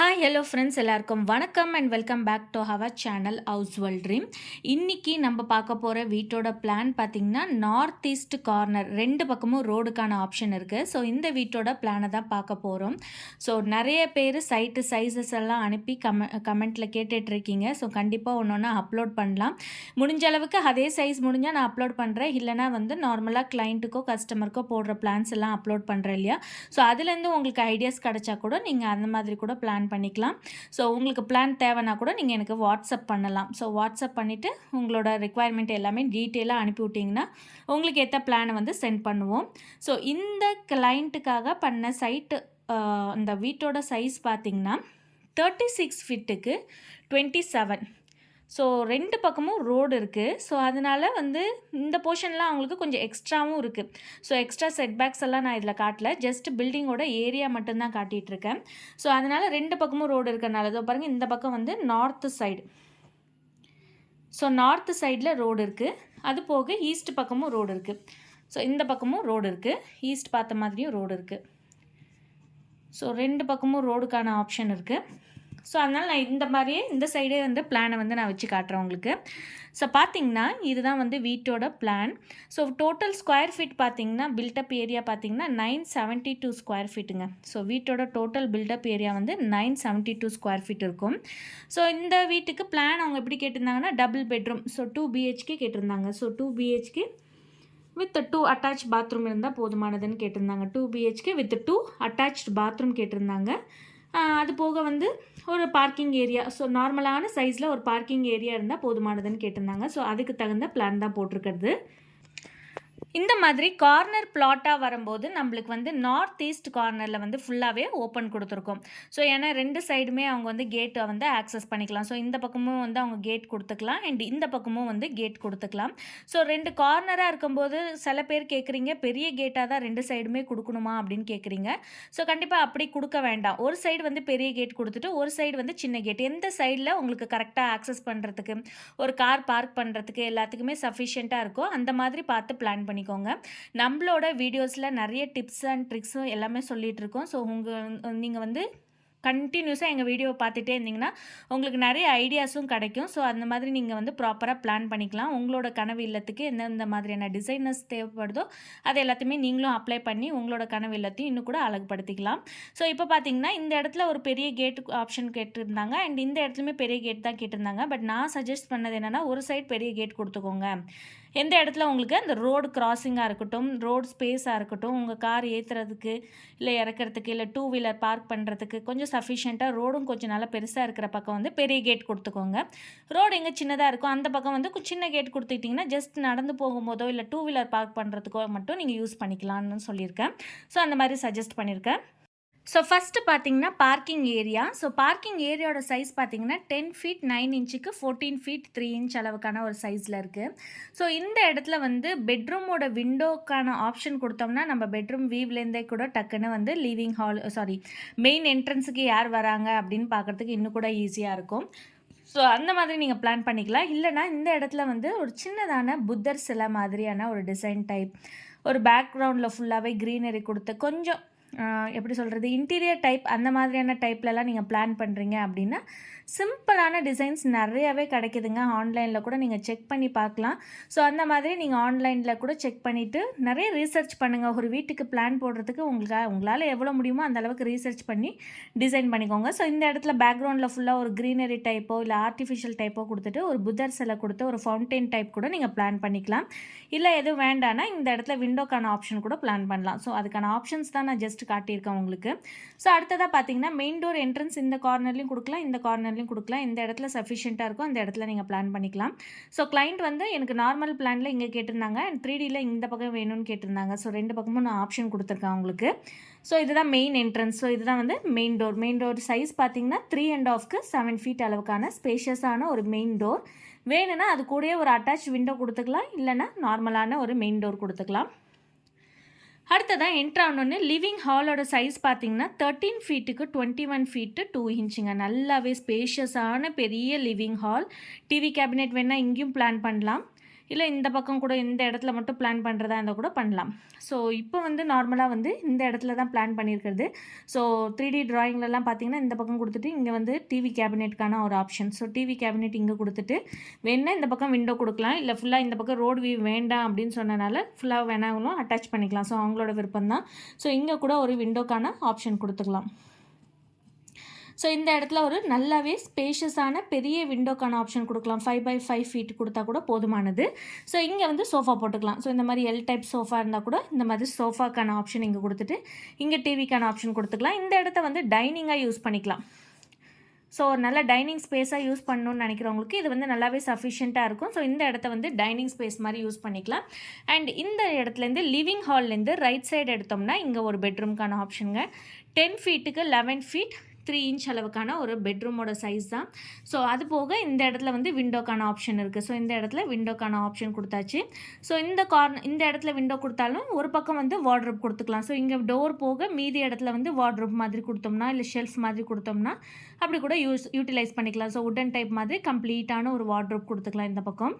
Hi hello friends எல்லாருக்கும் வணக்கம் and welcome back to our channel house well dream இன்றைக்கி நம்ம பார்க்க போகிற வீட்டோட பிளான் பார்த்திங்கன்னா நார்த் ஈஸ்ட் கார்னர் ரெண்டு பக்கமும் ரோடுக்கான ஆப்ஷன் இருக்குது ஸோ இந்த வீட்டோட பிளானை தான் பார்க்க போகிறோம் ஸோ நிறைய பேர் சைட்டு சைஸஸ் எல்லாம் அனுப்பி கம கமெண்ட்டில் கேட்டுட்ருக்கீங்க. ஸோ கண்டிப்பாக ஒன்று ஒன்று அப்லோட் பண்ணலாம். முடிஞ்ச அளவுக்கு அதே சைஸ் முடிஞ்சால் நான் அப்லோட் பண்ணுறேன் இல்லைனா வந்து நார்மலாக கிளைண்ட்டுக்கோ கஸ்டமருக்கோ போடுற பிளான்ஸ் எல்லாம் அப்லோட் பண்ணுறேன் இல்லையா? ஸோ அதுலேருந்து உங்களுக்கு ஐடியாஸ் கிடச்சா கூட நீங்கள் அந்த மாதிரி கூட பிளான் பண்ணிக்கலாம். ஸோ உங்களுக்கு பிளான் தேவைன்னா கூட நீங்கள் எனக்கு வாட்ஸ்அப் பண்ணலாம். ஸோ வாட்ஸ்அப் பண்ணிவிட்டு உங்களோட ரெக்குவயர்மெண்ட் எல்லாமே டீட்டெயிலாக அனுப்பி விட்டிங்கன்னா உங்களுக்கு ஏற்ற பிளானை வந்து சென்ட் பண்ணுவோம். ஸோ இந்த கிளைண்ட்டுக்காக பண்ண சைட்டு இந்த வீட்டோட சைஸ் பார்த்திங்கன்னா தேர்ட்டி சிக்ஸ் ஃபிட்டுக்கு டுவெண்ட்டி செவன் ஸோ ரெண்டு பக்கமும் ரோடு இருக்குது ஸோ அதனால் வந்து இந்த போர்ஷன்லாம் அவங்களுக்கு கொஞ்சம் எக்ஸ்ட்ராவும் இருக்குது ஸோ எக்ஸ்ட்ரா செட்பேக்ஸ் எல்லாம் நான் இதில் காட்டல. ஜஸ்ட் பில்டிங்கோட ஏரியா மட்டும்தான் காட்டிகிட்ருக்கேன் ஸோ அதனால் ரெண்டு பக்கமும் ரோடு இருக்கிறனால இதோ பாருங்கள் இந்த பக்கம் வந்து நார்த்து சைடு ஸோ நார்த்து சைடில் ரோடு இருக்குது அது போக ஈஸ்ட் பக்கமும் ரோடு இருக்குது ஸோ இந்த பக்கமும் ரோடு இருக்குது ஈஸ்ட் பார்த்த மாதிரியும் ரோடு இருக்குது ஸோ ரெண்டு பக்கமும் ரோடுக்கான ஆப்ஷன் இருக்குது ஸோ அதனால் நான் இந்த மாதிரியே இந்த சைடே வந்து பிளானை வந்து நான் வச்சு காட்டுறேன் உங்களுக்கு. ஸோ பார்த்தீங்கன்னா இதுதான் வந்து வீட்டோட plan so total square feet பார்த்திங்கன்னா பில்டப் ஏரியா பார்த்தீங்கன்னா நைன் செவன்ட்டி டூ ஸ்கொயர் ஃபீட்டுங்க ஸோ வீட்டோட டோட்டல் பில்டப் ஏரியா வந்து nine seventy two square feet இருக்கும். ஸோ இந்த வீட்டுக்கு பிளான் அவங்க எப்படி கேட்டிருந்தாங்கன்னா double bedroom so two BHK கேட்டிருந்தாங்க. So two BHK with two attach bathroom இருந்தால் போதுமானதுன்னு கேட்டிருந்தாங்க. Two BHK with two attach bathroom கேட்டிருந்தாங்க. அது போக வந்து ஒரு பார்க்கிங் ஏரியா ஸோ நார்மலான சைஸில் ஒரு பார்க்கிங் ஏரியா இருந்தால் போதுமானதுன்னு கேட்டிருந்தாங்க. ஸோ அதுக்கு தகுந்த பிளான் தான் போட்டிருக்கிறது. இந்த மாதிரி கார்னர் பிளாட்டாக வரும்போது நம்மளுக்கு வந்து நார்த் ஈஸ்ட் கார்னரில் வந்து ஃபுல்லாகவே ஓப்பன் கொடுத்துருக்கோம். ஸோ ஏன்னா ரெண்டு சைடுமே அவங்க வந்து கேட்டை வந்து ஆக்சஸ் பண்ணிக்கலாம். ஸோ இந்த பக்கமும் வந்து அவங்க கேட் கொடுத்துக்கலாம் அண்ட் இந்த பக்கமும் வந்து கேட் கொடுத்துக்கலாம். ஸோ ரெண்டு கார்னராக இருக்கும்போது சில பேர் கேட்குறீங்க பெரிய கேட்டாக தான் ரெண்டு சைடுமே கொடுக்கணுமா அப்படின்னு கேட்குறீங்க ஸோ கண்டிப்பாக அப்படி கொடுக்க வேண்டாம். ஒரு சைடு வந்து பெரிய கேட் கொடுத்துட்டு ஒரு சைடு வந்து சின்ன கேட் எந்த சைடில் உங்களுக்கு கரெக்டாக ஆக்சஸ் பண்ணுறதுக்கு ஒரு கார் பார்க் பண்ணுறதுக்கு எல்லாத்துக்குமே சஃபிஷியண்ட்டாக இருக்கோ அந்த மாதிரி பார்த்து பிளான் பண்ணிக்கோங்க. நம்மளோட வீடியோஸில் நிறைய டிப்ஸ் அண்ட் ட்ரிக்ஸும் எல்லாமே சொல்லிகிட்டு இருக்கோம் ஸோ உங்கள் நீங்கள் வந்து கண்டினியூஸாக எங்கள் வீடியோவை பார்த்துட்டே இருந்தீங்கன்னா உங்களுக்கு நிறைய ஐடியாஸும் கிடைக்கும். ஸோ அந்த மாதிரி நீங்கள் வந்து ப்ராப்பராக பிளான் பண்ணிக்கலாம். உங்களோட கனவு இல்லத்துக்கு எந்தெந்த மாதிரியான டிசைனர்ஸ் தேவைப்படுதோ அது எல்லாத்தையுமே நீங்களும் அப்ளை பண்ணி உங்களோட கனவு இல்லத்தையும் இன்னும் கூட அழகுபடுத்திக்கலாம். ஸோ இப்போ பார்த்தீங்கன்னா இந்த இடத்துல ஒரு பெரிய கேட் ஆப்ஷன் கேட்டிருந்தாங்க. அண்ட் இந்த இடத்துலையுமே பெரிய கேட் தான் கேட்டிருந்தாங்க. பட் நான் சஜஸ்ட் பண்ணது என்னென்னா ஒரு சைட் பெரிய கேட் கொடுத்துக்கோங்க. எந்த இடத்துல உங்களுக்கு அந்த ரோடு கிராசிங்காக இருக்கட்டும் ரோடு ஸ்பேஸாக இருக்கட்டும் உங்கள் கார் ஏற்றுறதுக்கு இல்லை இறக்கிறதுக்கு இல்லை டூ வீலர் பார்க் பண்ணுறதுக்கு கொஞ்சம் சஃபிஷியண்ட்டாக ரோடும் கொஞ்சம் நல்லா பெருசாக இருக்கிற பக்கம் வந்து பெரிய கேட் கொடுத்துக்கோங்க. ரோடு எங்கே சின்னதாக இருக்கும் அந்த பக்கம் வந்து சின்ன கேட் கொடுத்துக்கிட்டிங்கன்னா ஜஸ்ட் நடந்து போகும்போதோ இல்லை டூ வீலர் பார்க் பண்ணுறதுக்கோ மட்டும் நீங்கள் யூஸ் பண்ணிக்கலாம்னு சொல்லியிருக்கேன். ஸோ அந்த மாதிரி சஜஸ்ட் பண்ணியிருக்கேன். ஸோ ஃபஸ்ட்டு பார்த்தீங்கன்னா பார்க்கிங் ஏரியா ஸோ பார்க்கிங் ஏரியாவோட சைஸ் பார்த்தீங்கன்னா டென் ஃபீட் நைன் இன்ச்சுக்கு ஃபோர்டீன் ஃபீட் த்ரீ இன்ச் அளவுக்கான ஒரு சைஸில் இருக்குது ஸோ இந்த இடத்துல வந்து பெட்ரூமோட விண்டோக்கான ஆப்ஷன் கொடுத்தோம்னா நம்ம பெட்ரூம் வீவ்லேருந்தே கூட டக்குன்னு வந்து லிவிங் ஹால் சாரி மெயின் என்ட்ரன்ஸுக்கு யார் வராங்க அப்படின்னு பார்க்குறதுக்கு இன்னும் கூட ஈஸியாக இருக்கும். ஸோ அந்த மாதிரி நீங்கள் பிளான் பண்ணிக்கலாம். இல்லைனா இந்த இடத்துல வந்து ஒரு சின்னதான புத்தர் சிலை மாதிரியான ஒரு டிசைன் டைப் ஒரு பேக்ரவுண்டில் ஃபுல்லாகவே க்ரீனரி கொடுத்து கொஞ்சம் எப்படி சொல்கிறது இன்டீரியர் டைப் அந்த மாதிரியான டைப்லலாம் நீங்கள் பிளான் பண்ணுறீங்க அப்படின்னா சிம்பிளான டிசைன்ஸ் நிறையாவே கிடைக்குதுங்க. ஆன்லைனில் கூட நீங்கள் செக் பண்ணி பார்க்கலாம். ஸோ அந்த மாதிரி நீங்கள் ஆன்லைனில் கூட செக் பண்ணிவிட்டு நிறைய ரீசர்ச் பண்ணுங்கள் ஒரு வீட்டுக்கு பிளான் போடுறதுக்கு உங்களுக்கு உங்களால் எவ்வளோ முடியுமோ அந்த அளவுக்கு ரீசர்ச் பண்ணி டிசைன் பண்ணிக்கோங்க. ஸோ இந்த இடத்துல பேக்ரவுண்டில் ஃபுல்லாக ஒரு க்ரீனரி டைப்போ இல்லை ஆர்டிஃபிஷியல் டைப்போ கொடுத்துட்டு ஒரு புத்தர் சிலை கொடுத்து ஒரு ஃபவுண்டெயின் டைப் கூட நீங்கள் பிளான் பண்ணிக்கலாம். இல்லை எதுவும் வேண்டானா இந்த இடத்துல விண்டோக்கான ஆப்ஷன் கூட பிளான் பண்ணலாம். ஸோ அதுக்கான ஆப்ஷன்ஸ் தான் நான் ஜஸ்ட் காட்டியிருக்கேன் உங்களுக்கு. ஸோ அடுத்ததாக பார்த்தீங்கன்னா மெயின் டோர் என்ட்ரன்ஸ் இந்த கார்னர்லையும் கொடுக்கலாம் இந்த கார்னர்லையும் கொடுக்கலாம். இந்த இடத்துல சஃபிஷியண்ட்டாக இருக்கும் அந்த இடத்துல நீங்கள் பிளான் பண்ணிக்கலாம். ஸோ கிளைண்ட் வந்து எனக்கு நார்மல் பிளானில் இங்கே கேட்டிருந்தாங்க அண்ட் த்ரீ டியில் இந்த பக்கம் வேணும்னு கேட்டிருந்தாங்க. ஸோ ரெண்டு பக்கமும் நான் ஆப்ஷன் கொடுத்துருக்கேன் உங்களுக்கு. ஸோ இதுதான் மெயின் என்ட்ரன்ஸ் ஸோ இதுதான் வந்து main door main door size பார்த்தீங்கன்னா த்ரீ அண்ட் ஆஃப்க்கு செவன் ஃபீட் அளவுக்கான ஸ்பேஷியஸான ஒரு மெயின் டோர் வேணும்னா அது கூடயே ஒரு அட்டாச் விண்டோ கொடுத்துக்கலாம் இல்லைனா நார்மலான ஒரு மெயின் டோர் கொடுத்துக்கலாம். அடுத்ததாக என்ட்ரானோன்னு லிவிங் ஹாலோட சைஸ் பார்த்தீங்கன்னா தேர்ட்டீன் ஃபீட்டுக்கு டுவெண்ட்டி ஒன் ஃபீட்டு டூ இன்ச்சுங்க நல்லாவே ஸ்பேஷியஸான பெரிய லிவிங் ஹால் டிவி கேபினெட் வேணால் இங்கேயும் பிளான் பண்ணலாம். இல்லை இந்த பக்கம் கூட இந்த இடத்துல மட்டும் பிளான் பண்ணுறதா இருந்தால் கூட பண்ணலாம். ஸோ இப்போ வந்து நார்மலாக வந்து இந்த இடத்துல தான் பிளான் பண்ணியிருக்கிறது ஸோ த்ரீ டி ட்ராயிங்லலாம் பார்த்தீங்கன்னா இந்த பக்கம் கொடுத்துட்டு இங்கே வந்து டிவி கேபினெட்டுக்கான ஒரு ஆப்ஷன் ஸோ டிவி கேபினெட் இங்கே கொடுத்துட்டு வேணால் இந்த பக்கம் விண்டோ கொடுக்கலாம். இல்லை ஃபுல்லாக இந்த பக்கம் ரோடு வியூ வேண்டாம் அப்படின்னு சொன்னனால ஃபுல்லாக வேணாங்களும் அட்டாச் பண்ணிக்கலாம். ஸோ அவங்களோட விருப்பம் தான் ஸோ இங்கே கூட ஒரு விண்டோக்கான ஆப்ஷன் கொடுத்துக்கலாம். ஸோ இந்த இடத்துல ஒரு நல்லாவே ஸ்பேஷியஸான பெரிய விண்டோக்கான ஆப்ஷன் கொடுக்கலாம். ஃபைவ் பை ஃபைவ் ஃபீட் கொடுத்தா கூட போதுமானது. ஸோ இங்கே வந்து சோஃபா போட்டுக்கலாம். ஸோ இந்த மாதிரி எல் டைப் சோஃபா இருந்தால் கூட இந்த மாதிரி சோஃபாக்கான ஆப்ஷன் இங்கே கொடுத்துட்டு இங்கே டிவிக்கான ஆப்ஷன் கொடுத்துக்கலாம். இந்த இடத்த வந்து டைனிங்காக யூஸ் பண்ணிக்கலாம். ஸோ ஒரு நல்ல டைனிங் ஸ்பேஸாக யூஸ் பண்ணணும்னு நினைக்கிறவங்களுக்கு இது வந்து நல்லாவே சஃபிஷியண்ட்டாக இருக்கும். ஸோ இந்த இடத்த வந்து டைனிங் ஸ்பேஸ் மாதிரி யூஸ் பண்ணிக்கலாம். அண்ட் இந்த இடத்துலேருந்து லிவிங் ஹால்லேருந்து ரைட் சைடு எடுத்தோம்னா இங்கே ஒரு பெட்ரூம்க்கான ஆப்ஷனுங்க டென் ஃபீட்டுக்கு லெவன் ஃபீட் த்ரீ இன்ச் அளவுக்கான ஒரு பெட்ரூமோட சைஸ் தான். ஸோ அது போக இந்த இடத்துல வந்து விண்டோக்கான ஆப்ஷன் இருக்குது ஸோ இந்த இடத்துல விண்டோக்கான ஆப்ஷன் கொடுத்தாச்சு. ஸோ இந்த கார்னர் இந்த இடத்துல விண்டோ கொடுத்தாலும் ஒரு பக்கம் வந்து வார்ட்ரோப் கொடுத்துக்கலாம். ஸோ இங்கே டோர் போக மீதி இடத்துல வந்து வார்ட்ரோப் மாதிரி கொடுத்தோம்னா இல்லை ஷெல்ஃப் மாதிரி கொடுத்தோம்னா அப்படி கூட யூஸ் யூட்டிலைஸ் பண்ணிக்கலாம். ஸோ உட்டன் டைப் மாதிரி கம்ப்ளீட்டான ஒரு வார்ட்ரோப் கொடுத்துக்கலாம் இந்த பக்கம்.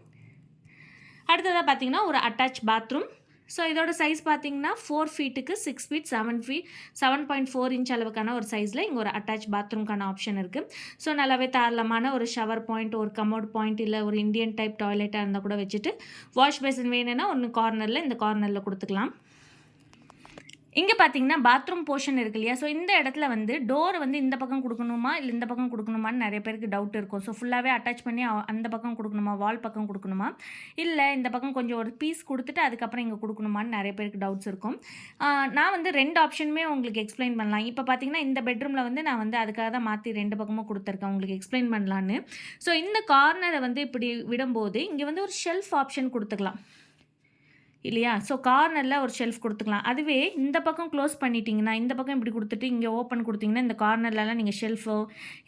அடுத்ததாக பார்த்தீங்கன்னா ஒரு அட்டாச் பாத்ரூம் ஸோ இதோட சைஸ் பார்த்தீங்கன்னா four ஃபீட்டுக்கு six feet seven feet seven point four inch அளவுக்கான ஒரு சைஸில் இங்கே ஒரு அட்டாச் பாத்ரூம்க்கான ஆப்ஷன் இருக்குது ஸோ நல்லாவே தாராளமான ஒரு ஷவர் பாயிண்ட் ஒரு கமோட் பாயிண்ட் இல்லை ஒரு இந்தியன் டைப் டாய்லெட்டாக இருந்தால் கூட வச்சுட்டு வாஷ் பேசின் வேணும்னா ஒன்று கார்னரில் இந்த கார்னரில் கொடுத்துக்கலாம். இங்கே பார்த்தீங்கன்னா பாத்ரூம் போர்ஷன் இருக்கு இல்லையா? ஸோ இந்த இடத்துல வந்து டோர் வந்து இந்த பக்கம் கொடுக்கணுமா? இல்லை இந்த பக்கம் கொடுக்கணுமான்னு நிறைய பேருக்கு டவுட் இருக்கும். ஸோ ஃபுல்லாகவே அட்டாச் பண்ணி அந்த பக்கம் கொடுக்கணுமா? வால் பக்கம் கொடுக்கணுமா? இல்லை இந்த பக்கம் கொஞ்சம் ஒரு பீஸ் கொடுத்துட்டு அதுக்கப்புறம் இங்கே கொடுக்கணுமான்னு நிறைய பேருக்கு டவுட்ஸ் இருக்கும். நான் வந்து ரெண்டு ஆப்ஷனுமே உங்களுக்கு எக்ஸ்பிளைன் பண்ணலாம். இப்போ பார்த்தீங்கன்னா இந்த பெட்ரூமில் வந்து நான் வந்து அதுக்காக தான் மாற்றி ரெண்டு பக்கமும் கொடுத்துருக்கேன். உங்களுக்கு எக்ஸ்பிளைன் பண்ணலான்னு. ஸோ இந்த கார்னரை வந்து இப்படி விடும்போது இங்கே வந்து ஒரு ஷெல்ஃப் ஆப்ஷன் கொடுத்துக்கலாம். இல்லையா? ஸோ கார்னரில் ஒரு ஷெல்ஃப் கொடுத்துக்கலாம். அதுவே இந்த பக்கம் க்ளோஸ் பண்ணிட்டீங்கன்னா இந்த பக்கம் இப்படி கொடுத்துட்டு இங்கே ஓப்பன் கொடுத்தீங்கன்னா இந்த கார்னர்லலாம் நீங்கள் ஷெல்ஃபோ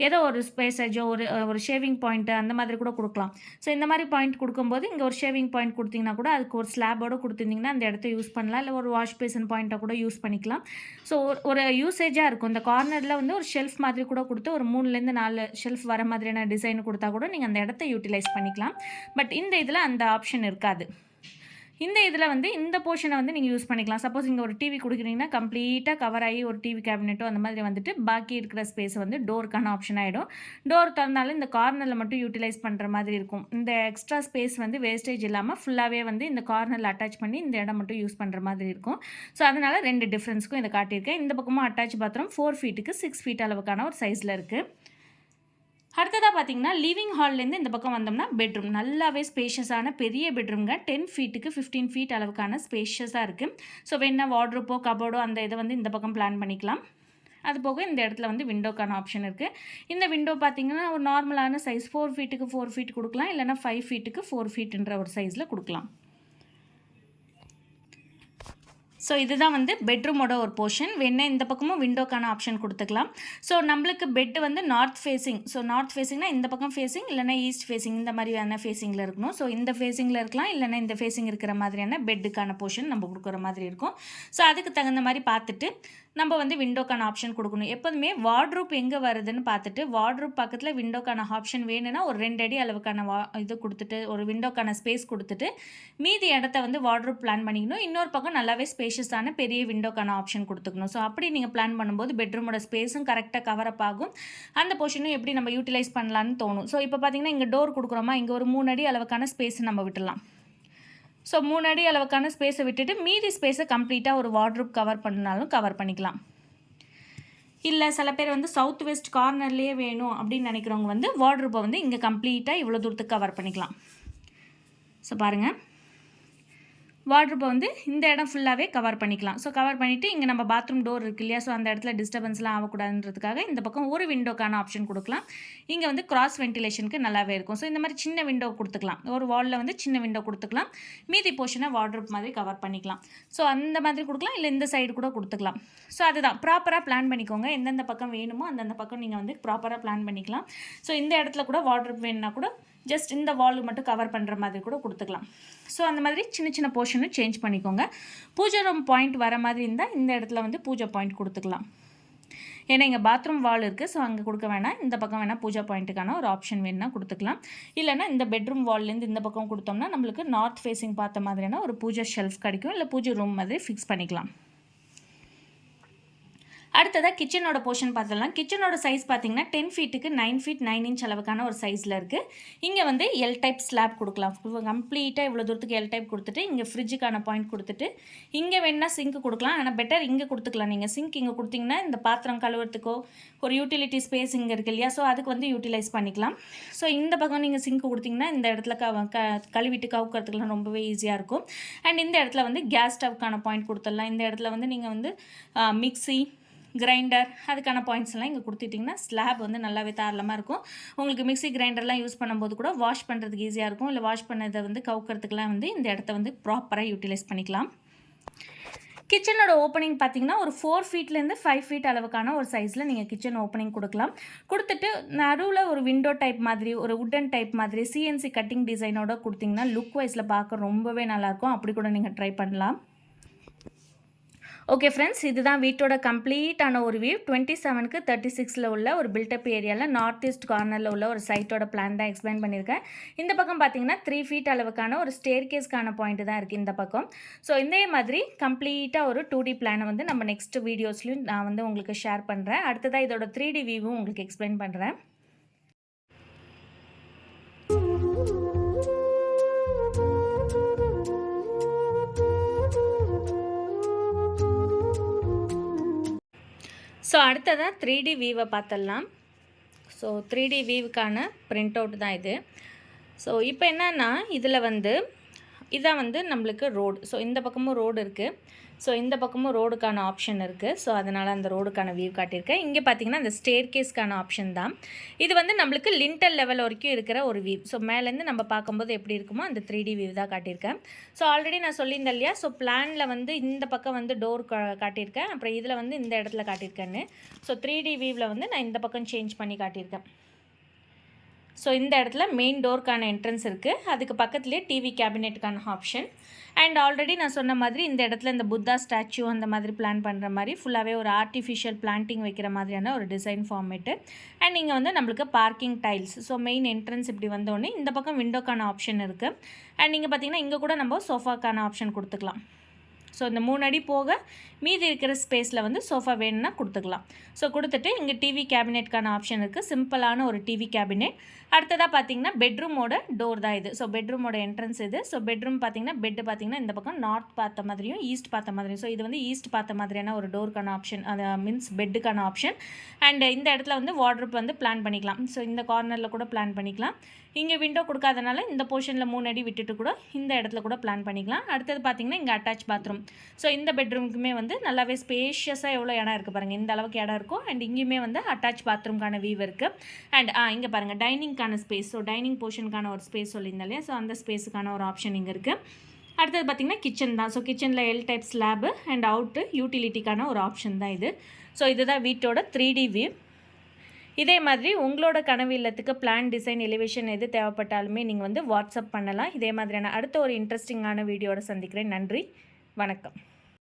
ஏதோ ஒரு ஸ்பேஸேஜோ ஒரு ஒரு ஷேவிங் பாயிண்ட்டு அந்த மாதிரி கூட கொடுக்கலாம். ஸோ இந்த மாதிரி பாயிண்ட் கொடுக்கும்போது இங்கே ஒரு ஷேவிங் பாயிண்ட் கொடுத்தீங்கன்னா கூட அதுக்கு ஒரு ஸ்லாபோடு கொடுத்துருந்தீங்கன்னா அந்த இடத்த யூஸ் பண்ணலாம். இல்லை ஒரு வாஷ் பேசன் பாயிண்ட்டை கூட யூஸ் பண்ணிக்கலாம். ஸோ ஒரு யூசேஜாக இருக்கும். இந்த கார்னரில் வந்து ஒரு ஷெல்ஃப் மாதிரி கூட கொடுத்து ஒரு மூணுலேருந்து நாலு ஷெல்ஃப் வர மாதிரியான டிசைன் கொடுத்தா கூட நீங்கள் அந்த இடத்த யூட்டிலைஸ் பண்ணிக்கலாம். பட் இந்த இதில் அந்த ஆப்ஷன் இருக்காது. இந்த இதில் வந்து இந்த போர்ஷனை வந்து நீங்கள் யூஸ் பண்ணிக்கலாம். சப்போஸ் இங்கே ஒரு டிவி கொடுக்குறீங்கன்னா கம்ப்ளீட்டாக கவர் ஆகி ஒரு டிவி கேபினெட்டோ அந்த மாதிரி வந்துட்டு பாக்கி இருக்கிற ஸ்பேஸ் வந்து டோருக்கான ஆப்ஷன் ஆகிடும் டோர் திறந்தாலும் இந்த கார்னரில் மட்டும் யூட்டிலைஸ் பண்ணுற மாதிரி இருக்கும். இந்த எக்ஸ்ட்ரா ஸ்பேஸ் வந்து வேஸ்டேஜ் இல்லாமல் ஃபுல்லாகவே வந்து இந்த கார்னரில் அட்டாச் பண்ணி இந்த இடம் மட்டும் யூஸ் பண்ணுற மாதிரி இருக்கும். ஸோ அதனால் ரெண்டு டிஃப்ரென்ஸ்க்கும் இதை காட்டியிருக்கேன். இந்த பக்கமும் அட்டாச் பாத்ரூம் ஃபோர் ஃபீட்டுக்கு சிக்ஸ் ஃபீட் அளவுக்கான ஒரு சைஸில் இருக்குது அடுத்ததாக பார்த்தீங்கன்னா லிவிங் ஹால்லேருந்து இந்த பக்கம் வந்தோம்னா பெட்ரூம் நல்லாவே ஸ்பேஷியஸான பெரிய பெட்ரூம்ங்க டென் ஃபீட்டுக்கு ஃபிஃப்டீன் ஃபீட் அளவுக்கான ஸ்பேஷியஸாக இருக்குது ஸோ வேணா வார்ட்ரோப்போ கபோர்டோ அந்த இதை வந்து இந்த பக்கம் பிளான் பண்ணிக்கலாம். அது போக இந்த இடத்துல வந்து விண்டோக்கான ஆப்ஷன் இருக்குது இந்த விண்டோ பார்த்தீங்கன்னா ஒரு நார்மலான சைஸ் ஃபோர் ஃபீட்டுக்கு ஃபோர் ஃபீட் கொடுக்கலாம். இல்லைனா ஃபைவ் ஃபீட்டுக்கு ஃபோர் ஃபீட்டுன்ற ஒரு சைஸில் கொடுக்கலாம். ஸோ இதுதான் வந்து பெட்ரூமோட ஒரு போர்ஷன் வேணால் இந்த பக்கமும் விண்டோக்கான ஆப்ஷன் கொடுத்துக்கலாம். ஸோ நம்மளுக்கு பெட் வந்து நார்த் ஃபேஸிங் ஸோ நார்த் ஃபேஸிங்னா இந்த பக்கம் ஃபேஸிங் இல்லைனா ஈஸ்ட் ஃபேஸிங் இந்த மாதிரியான ஃபேஸிங்கில் இருக்கணும். ஸோ இந்த ஃபேஸிங்கில் இருக்கலாம் இல்லைனா இந்த ஃபேஸிங் இருக்கிற மாதிரியான பெட்டுக்கான போர்ஷன் நம்ம கொடுக்குற மாதிரி இருக்கும். ஸோ அதுக்கு தகுந்த மாதிரி பார்த்துட்டு நம்ம வந்து விண்டோக்கான ஆப்ஷன் கொடுக்கணும். எப்போதுமே வார்ட்ரூப் எங்கே வருதுன்னு பார்த்துட்டு வார்ட்ரூப் பக்கத்தில் விண்டோக்கான ஆப்ஷன் வேணும்னா ஒரு ரெண்டு அடி அளவுக்கான வா இது கொடுத்துட்டு ஒரு விண்டோக்கான ஸ்பேஸ் கொடுத்துட்டு மீதி இடத்த வந்து வார்ட்ரூப் பிளான் பண்ணிக்கணும். இன்னொரு பக்கம் நல்லாவே ஸ்பேஸ் ஸ்பேஷியஸான பெரிய விண்டோக்கான ஆப்ஷன் கொடுத்துக்கணும். ஸோ அப்படி நீங்கள் பிளான் பண்ணும்போது பெட்ரூமோட ஸ்பேஸும் கரெக்டாக கவரப் ஆகும். அந்த போர்ஷனும் எப்படி நம்ம யூட்டிலைஸ் பண்ணலான்னு தோணும். ஸோ இப்போ பார்த்தீங்கன்னா இங்கே டோர் கொடுக்குறோமா? இங்கே ஒரு மூணு அடி அளவுக்கான ஸ்பேஸ் நம்ம விட்டுலாம் ஸோ மூணு அடி அளவுக்கான ஸ்பேஸை விட்டுட்டு மீதி ஸ்பேஸை கம்ப்ளீட்டாக ஒரு வார்ட்ரூப் கவர் பண்ணாலும் கவர் பண்ணிக்கலாம். இல்லை சில பேர் வந்து சவுத் வெஸ்ட் கார்னர்லேயே வேணும் அப்படின்னு நினைக்கிறவங்க வந்து வார்ட்ரூப்பை வந்து இங்கே கம்ப்ளீட்டாக இவ்வளோ தூரத்துக்கு கவர் பண்ணிக்கலாம். ஸோ பாருங்கள் வாட்ரூப்பை வந்து இந்த இடம் ஃபுல்லாகவே கவர் பண்ணிக்கலாம். ஸோ கவர் பண்ணிவிட்டு இங்கே நம்ம பாத்ரூம் டோர் இருக்கு இல்லையா? ஸோ அந்த இடத்துல டிஸ்டர்பன்ஸ்லாம் ஆகக்கூடாதுன்றதுக்காக இந்த பக்கம் ஒரு விண்டோக்கான ஆப்ஷன் கொடுக்கலாம். இங்கே வந்து கிராஸ் வென்டிலேஷனுக்கு நல்லாவே இருக்கும். ஸோ இந்த மாதிரி சின்ன விண்டோ கொடுத்துக்கலாம். ஒரு வாலில் வந்து சின்ன விண்டோ கொடுத்துக்கலாம். மீதி போர்ஷனை வாட்ரூப் மாதிரி கவர் பண்ணிக்கலாம். ஸோ அந்த மாதிரி கொடுக்கலாம். இல்லை இந்த சைடு கூட கொடுத்துக்கலாம். ஸோ அதுதான். ப்ராப்பராக பிளான் பண்ணிக்கோங்க. எந்தெந்த பக்கம் வேணுமோ அந்தந்த பக்கம் நீங்கள் வந்து ப்ராப்பராக பிளான் பண்ணிக்கலாம். ஸோ இந்த இடத்துல கூட வாட்ரூப் வேணும்னா கூட ஜஸ்ட் இந்த வாலுக்கு மட்டும் கவர் பண்ணுற மாதிரி கூட கொடுத்துக்கலாம். ஸோ அந்த மாதிரி சின்ன சின்ன போர்ஷனும் சேஞ்ச் பண்ணிக்கோங்க. பூஜை ரூம் பாயிண்ட் வர மாதிரி இருந்தால் இந்த இடத்துல வந்து பூஜை பாயிண்ட் கொடுத்துக்கலாம். ஏன்னா இங்கே பாத்ரூம் வால் இருக்குது ஸோ அங்கே கொடுக்க வேணாம். இந்த பக்கம் வேணால் பூஜா பாயிண்ட்டுக்கான ஒரு ஆப்ஷன் வேணும்னா கொடுத்துக்கலாம். இல்லைனா இந்த பெட்ரூம் வால்லேருந்து இந்த பக்கம் கொடுத்தோம்னா நம்மளுக்கு நார்த் ஃபேஸிங் பார்த்த மாதிரியான ஒரு பூஜை ஷெல்ஃப் கிடைக்கும். இல்லை பூஜை ரூம் மாதிரி ஃபிக்ஸ் பண்ணிக்கலாம். அடுத்ததாக கிச்சனோட போர்ஷன் பார்த்துடலாம். கிச்சனோட சைஸ் பார்த்தீங்கன்னா டென் ஃபீட்டுக்கு நைன் ஃபீட் நைன் இன்ச் அளவுக்கான ஒரு சைஸில் இருக்குது இங்கே வந்து எல் டைப் ஸ்லாப் கொடுக்கலாம். கம்ப்ளீட்டாக இவ்வளோ தூரத்துக்கு எல் டைப் கொடுத்துட்டு இங்கே ஃப்ரிட்ஜுக்கான பாயிண்ட் கொடுத்துட்டு இங்கே வேணால் சிங்க் கொடுக்கலாம். ஆனால் பெட்டர் இங்கே கொடுத்துக்கலாம். நீங்கள் சிங்க் இங்கே கொடுத்தீங்கன்னா இந்த பாத்திரம் கழுவுறதுக்கோ ஒரு யூட்டிலிட்டி ஸ்பேஸ் இங்கே இருக்குது இல்லையா? ஸோ அதுக்கு வந்து யூட்டிலைஸ் பண்ணிக்கலாம். ஸோ இந்த பக்கம் நீங்கள் சிங்க் கொடுத்தீங்கன்னா இந்த இடத்துல க க கழுவிட்டு கவுக்கிறதுக்குலாம் ரொம்பவே ஈஸியாக இருக்கும். அண்ட் இந்த இடத்துல வந்து கேஸ் ஸ்டவ்க்கான பாயிண்ட் கொடுத்துடலாம். இந்த இடத்துல வந்து நீங்கள் வந்து மிக்ஸி கிரைண்டர் அதுக்கான பாயிண்ட்ஸ்லாம் இங்கே கொடுத்துட்டிங்கன்னா ஸ்லாப் வந்து நல்லாவே தாராளமாக இருக்கும். உங்களுக்கு மிக்ஸி கிரைண்டர்லாம் யூஸ் பண்ணும்போது கூட வாஷ் பண்ணுறதுக்கு ஈஸியாக இருக்கும். இல்லை வாஷ் பண்ணதை வந்து கவுக்கிறதுக்குலாம் வந்து இந்த இடத்த வந்து ப்ராப்பராக யூட்டிலைஸ் பண்ணிக்கலாம். கிச்சனோட ஓப்பனிங் பார்த்தீங்கன்னா ஒரு ஃபோர் ஃபீட்லேருந்து ஃபைவ் ஃபீட் அளவுக்கான ஒரு சைஸில் நீங்கள் கிச்சன் ஓப்பனிங் கொடுக்கலாம். கொடுத்துட்டு நடுவில் ஒரு விண்டோ டைப் மாதிரி ஒரு உட்டன் டைப் மாதிரி சிஎன்சி கட்டிங் டிசைனோட கொடுத்தீங்கன்னா லுக் வைஸில் பார்க்க ரொம்பவே நல்லாயிருக்கும் அப்படி கூட நீங்கள் ட்ரை பண்ணலாம். ஓகே ஃப்ரெண்ட்ஸ் இதுதான் வீட்டோட கம்ப்ளீட்டான ஒரு வியூ டுவெண்ட்டி செவனுக்கு தேர்ட்டி சிக்ஸில் உள்ள ஒரு பில்டப் ஏரியாவில் நார்த் ஈஸ்ட் கார்னரில் உள்ள ஒரு சைட்டோட பிளான் தான் எக்ஸ்பிளைன் பண்ணியிருக்கேன். இந்த பக்கம் பார்த்தீங்கன்னா த்ரீ ஃபீட் அளவுக்கான ஒரு ஸ்டேர் கேஸ்க்கான பாயிண்ட் தான் இருக்குது இந்த பக்கம். ஸோ இதே மாதிரி கம்ப்ளீட்டாக ஒரு டூ டி பிளானை வந்து நம்ம நெக்ஸ்ட் வீடியோஸ்லையும் நான் வந்து உங்களுக்கு ஷேர் பண்ணுறேன் அடுத்ததாக இதோட த்ரீ டி வியூவும் உங்களுக்கு எக்ஸ்பிளைன் பண்ணுறேன் ஸோ அடுத்ததாக த்ரீ டி வியூவை பார்த்துடலாம் ஸோ த்ரீ டி வியூவுக்கான பிரிண்ட் அவுட் தான் இது. ஸோ இப்போ என்னென்னா இதில் வந்து இதான் வந்து நம்மளுக்கு ரோடு ஸோ இந்த பக்கமும் ரோடு இருக்குது ஸோ இந்த பக்கமும் ரோடுக்கான ஆப்ஷன் இருக்குது ஸோ அதனால் அந்த ரோடுக்கான வியூ காட்டியிருக்கேன். இங்கே பார்த்தீங்கன்னா அந்த ஸ்டேர் கேஸ்க்கான ஆப்ஷன் தான். இது வந்து நம்மளுக்கு லிண்டல் லெவல் வரைக்கும் இருக்கிற ஒரு வியூ ஸோ மேலேருந்து நம்ம பார்க்கும்போது எப்படி இருக்குமோ அந்த த்ரீ டி வியூ தான் காட்டியிருக்கேன். ஸோ ஆல்ரெடி நான் சொல்லியிருந்தேன் இல்லையா? ஸோ பிளானில் வந்து இந்த பக்கம் வந்து டோர் காட்டியிருக்கேன். அப்புறம் இதில் வந்து இந்த இடத்துல காட்டியிருக்கேன்னு. ஸோ த்ரீ டி வியூவில் வந்து நான் இந்த பக்கம் சேஞ்ச் பண்ணி காட்டியிருக்கேன். ஸோ இந்த இடத்துல மெயின் டோருக்கான என்ட்ரன்ஸ் இருக்குது அதுக்கு பக்கத்துலேயே டிவி கேபினெட்டுக்கான ஆப்ஷன் அண்ட் ஆல்ரெடி நான் சொன்ன மாதிரி இந்த இடத்துல இந்த புத்தா ஸ்டாச்சு அந்த மாதிரி பிளான் பண்ணுற மாதிரி ஃபுல்லாகவே ஒரு ஆர்டிஃபிஷியல் பிளான்ட்டிங் வைக்கிற மாதிரியான ஒரு டிசைன் ஃபார்மேட்டு அண்ட் இங்கே வந்து நம்மளுக்கு parking tiles so main entrance இப்படி வந்தோடனே இந்த பக்கம் விண்டோக்கான ஆப்ஷன் இருக்குது அண்ட் இங்கே பார்த்தீங்கன்னா இங்கே கூட நம்ம சோஃபாக்கான ஆப்ஷன் கொடுத்துக்கலாம். ஸோ இந்த மூணு அடி போக மீதி இருக்கிற ஸ்பேஸில் வந்து சோஃபா வேணும்னா கொடுத்துக்கலாம். ஸோ கொடுத்துட்டு இங்கே டிவி கேபினெட்கான ஆப்ஷன் இருக்குது சிம்பிளான ஒரு டிவி கேபினெட் அடுத்ததாக பார்த்தீங்கன்னா பெட்ரூமோட டோர் தான் இது. ஸோ பெட்ரூமோட என்ட்ரன்ஸ் இது. ஸோ பெட்ரூம் பார்த்தீங்கன்னா பெட்டு பார்த்தீங்கன்னா இந்த பக்கம் நார்த் பார்த்த மாதிரியும் ஈஸ்ட் பார்த்த மாதிரியும். ஸோ இது வந்து ஈஸ்ட் பார்த்த மாதிரியான ஒரு டோருக்கான ஆப்ஷன் அது மீன்ஸ் பெட்டுக்கான ஆப்ஷன் அண்ட் இந்த இடத்துல வந்து வாட்ரூப் வந்து பிளான் பண்ணிக்கலாம். ஸோ இந்த கார்னரில் கூட பிளான் பண்ணிக்கலாம். இங்கே விண்டோ கொடுக்காதனால இந்த போர்ஷனில் மூணு அடி விட்டுட்டு கூட இந்த இடத்துல கூட பிளான் பண்ணிக்கலாம். அடுத்தது பார்த்தீங்கன்னா இங்கே அட்டாச் பாத்ரூம் ஸோ இந்த பெட்ரூமுக்குமே வந்து நல்லாவே ஸ்பேஷியஸாக எவ்வளோ இடம் இருக்குது பாருங்கள் இந்த அளவுக்கு இடம் இருக்கும். அண்ட் இங்கேயுமே வந்து அட்டாச் பாத்ரூம்க்கான வீவ் இருக்குது அண்ட் ஆ இங்கே பாருங்கள் டைனிங்க்கான ஸ்பேஸ் ஸோ டைனிங் போர்ஷனுக்கான ஒரு ஸ்பேஸ் சொல்லியிருந்தேன் இல்லையா? ஸோ அந்த ஸ்பேஸுக்கான ஒரு ஆப்ஷன் இங்கே இருக்குது அடுத்தது பார்த்திங்கன்னா கிச்சன் தான். ஸோ கிச்சனில் L type slab and out யூட்டிலிட்டிக்கான ஒரு ஆப்ஷன் தான் இது. ஸோ இதுதான் வீட்டோட த்ரீ டி வியூ இதே மாதிரி உங்களோட கனவு இல்லத்துக்கு பிளான் டிசைன் எலிவேஷன் எது தேவைப்பட்டாலுமே நீங்கள் வந்து வாட்ஸ்அப் பண்ணலாம். இதே மாதிரியான அடுத்த ஒரு இன்ட்ரெஸ்டிங்கான வீடியோட சந்திக்கிறேன். நன்றி. வணக்கம்.